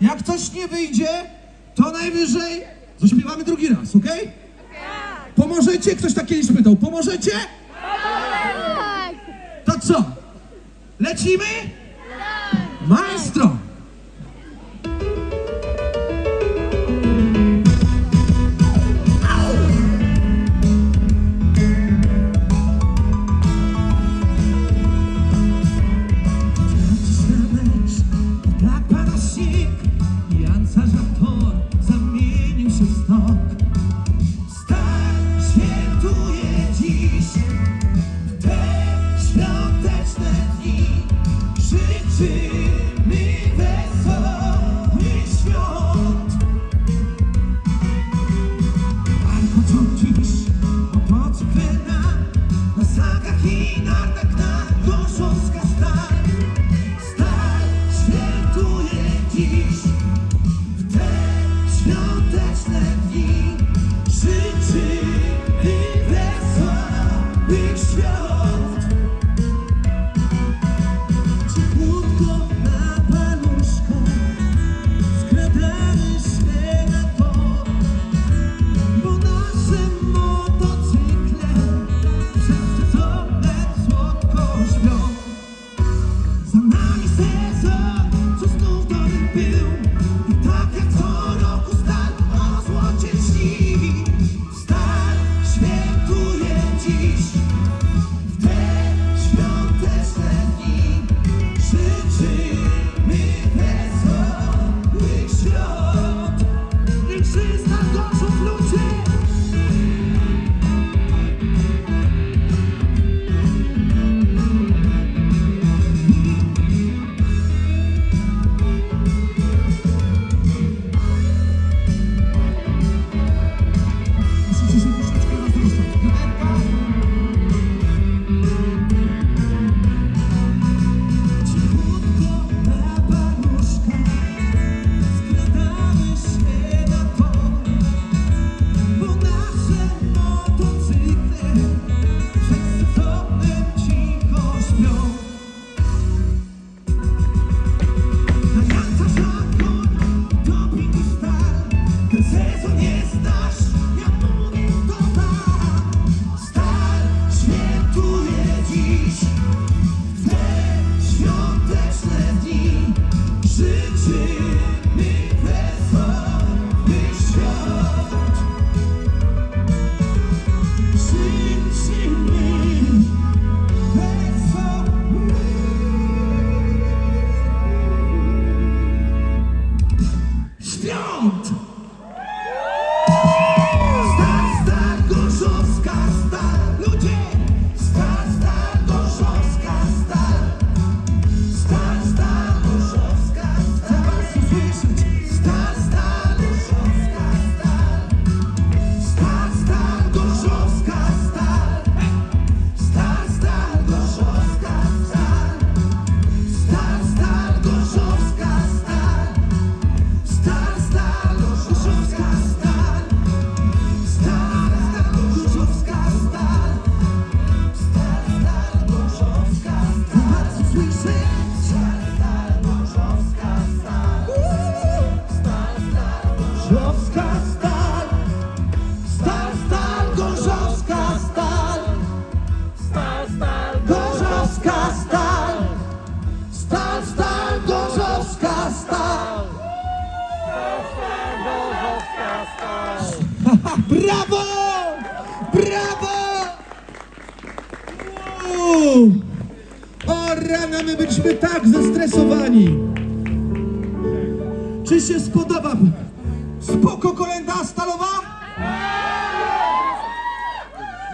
Jak coś nie wyjdzie, to najwyżej zaśpiewamy drugi raz, okej? Pomożecie? Ktoś tak kiedyś pytał. Pomożecie? Tak. To co? Lecimy? Tak. Maestro! zażarł tor, zamienił się w stok. Star świętuje dziś te świąteczne dni. Życzymy wesołych świąt. Ale chodzą dziś, bo na sagach i nartach todo. City, Brawo! Brawo! Wow! O rana, my byliśmy tak zestresowani. Czy się spodoba? Spoko kolenda stalowa?